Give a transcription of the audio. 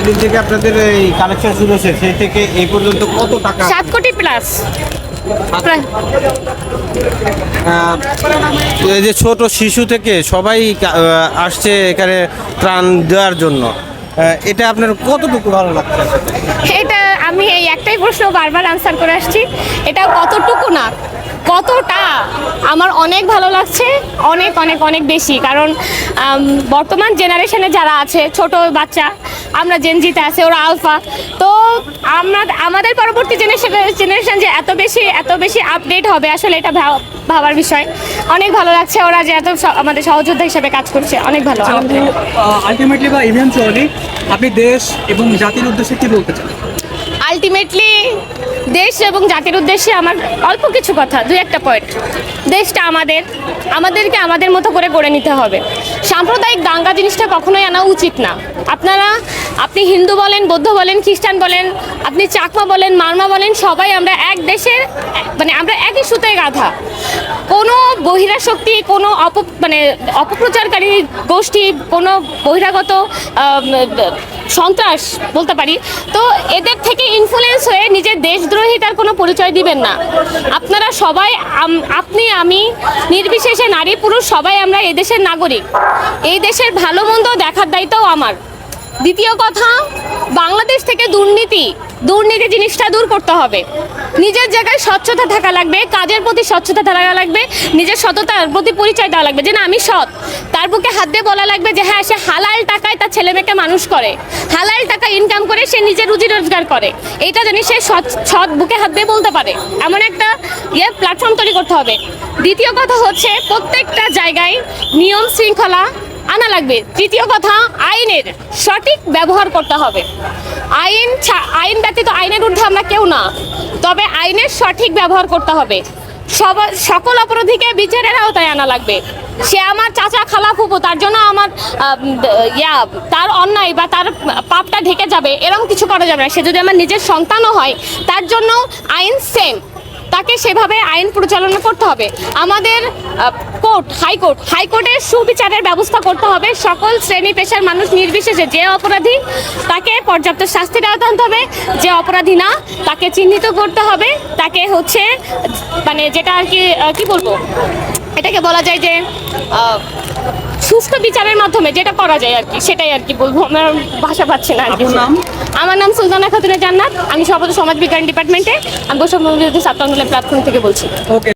যেদিন থেকে আপনাদের এই কালেকশন শুরু হয়েছে সেই থেকে এই পর্যন্ত কত টাকা? সাত কোটি প্লাস এই যে ছোট শিশু থেকে সবাই আসছে এখানে ত্রাণ দেওয়ার জন্য। এটা আপনার কতটুকু ভালো লাগছে? এটা আমি এই একটাই প্রশ্ন বারবার আনসার করে আসছি। এটা কতটুকু না? কতটা? আমার অনেক ভালো লাগছে অনেক অনেক অনেক বেশি। কারণ বর্তমান জেনারেশনে যারা আছে ছোট বাচ্চা আমরা জেনজিতে আছে ওরা আলফা। তো আমরা আমাদের পরবর্তী জেনারেশন জেনারেশন যে এত বেশি এত বেশি আপডেট হবে আসলে এটা ভাব- ভাবার বিষয়। অনেক ভালো লাগছে ওরা যে এত স- আমাদের সহযোদ্ধা হিসেবে কাজ করছে। অনেক ভালো আলহামদুলিল্লাহ। আলটিমেটলি বা ইভেন্চুয়ালি আপনি দেশ এবং জাতির উদ্দেশ্যে কি বলতে চান? আলটিমেটলি দেশ এবং জাতির উদ্দেশ্যে আমার অল্প কিছু কথা, দুই একটা পয়েন্ট দেশটা আমাদের, আমাদেরকে আমাদের মতো করে গড়ে নিতে হবে। সাম্প্রদায়িক দাঙ্গা জিনিসটা কখনোই আনা উচিত না। আপনারা, আপনি হিন্দু বলেন, বৌদ্ধ বলেন, খ্রিস্টান বলেন, আপনি চাকমা বলেন, মারমা বলেন, সবাই আমরা এক দেশের মানে আমরা একই সুতায় গাঁথা কোনো বহিরাশক্তি কোনো অপ মানে অপপ্রচারকারী গোষ্ঠী, কোনো বহিরাগত সন্ত্রাস বলতে পারি। তো এদের থেকে ইনফ্লুয়েন্স হয়ে নিজের দেশদ্রোহিতার কোনো পরিচয় দিবেন না। আপনারা সবাই আপনি, আমি, নির্বিশেষে নারী, পুরুষ, সবাই আমরা এদেশের দেশের নাগরিক। এই দেশের ভালো মন্দ দেখার দায়িত্বও আমার। দ্বিতীয় কথা, বাংলাদেশ থেকে দুর্নীতি দুর্নীতি জিনিসটা দূর করতে হবে। নিজের জায়গায় স্বচ্ছতা থাকা লাগবে, কাজের প্রতি স্বচ্ছতা থাকা লাগবে, নিজের সততার প্রতি পরিচয় দেওয়া লাগবে, যে না, আমি সৎ। তার বুকে হাত দিয়ে বলা লাগবে যে হ্যাঁ সে হালাল টাকায় তার ছেলে মেয়েকে মানুষ করে। হালাল টাকা ইনকাম করে সে নিজে রুজি রোজগার করে। এইটা জানি সে সৎ বুকে হাত দিয়ে বলতে পারে। এমন একটা ইয়ে প্ল্যাটফর্ম তৈরি করতে হবে। দ্বিতীয় কথা হচ্ছে, প্রত্যেকটা জায়গায় নিয়ম শৃঙ্খলা আনা লাগবে। তৃতীয় কথা, আইনের সঠিক ব্যবহার করতে হবে। আইন আইন ব্যতীত আইনের ঊর্ধ্বে আমরা কেউ না। তবে আইনের সঠিক ব্যবহার করতে হবে। সব, সকল অপরাধীকে বিচারের আওতায় আনা লাগবে। সে আমার চাচা খালা ফুপু, তার জন্য আমার ইয়া, তার অন্যায় বা তার পাপটা ঢেকে যাবে এরকম কিছু করা যাবে না। সে যদি আমার নিজের সন্তানও হয়, তার জন্য আইন সেম তাকে সেভাবে আইন পরিচালনা করতে হবে। আমাদের কোর্ট হাইকোর্ট হাইকোর্টের সুবিচারের ব্যবস্থা করতে হবে। সকল শ্রেণি পেশার মানুষ নির্বিশেষে যে অপরাধী, তাকে পর্যাপ্ত শাস্তির আওতা আনতে হবে। যে অপরাধী না, তাকে চিহ্নিত করতে হবে। তাকে হচ্ছে মানে যেটা আর কী কি বলব? এটাকে বলা যায় যে সুস্থ বিচারের মাধ্যমে যেটা করা যায় আর কি সেটাই আর কি বলব। আমার ভাষা পাচ্ছি না আর কি নাম? আমার নাম সুলতানা খাতুনা জান্নাত। আমি সমাজ বিজ্ঞান ডিপার্টমেন্টে আমি বৈষম্য বিরোধী ছাত্র আন্দোলনের প্ল্যাটফর্ম থেকে বলছি। ওকে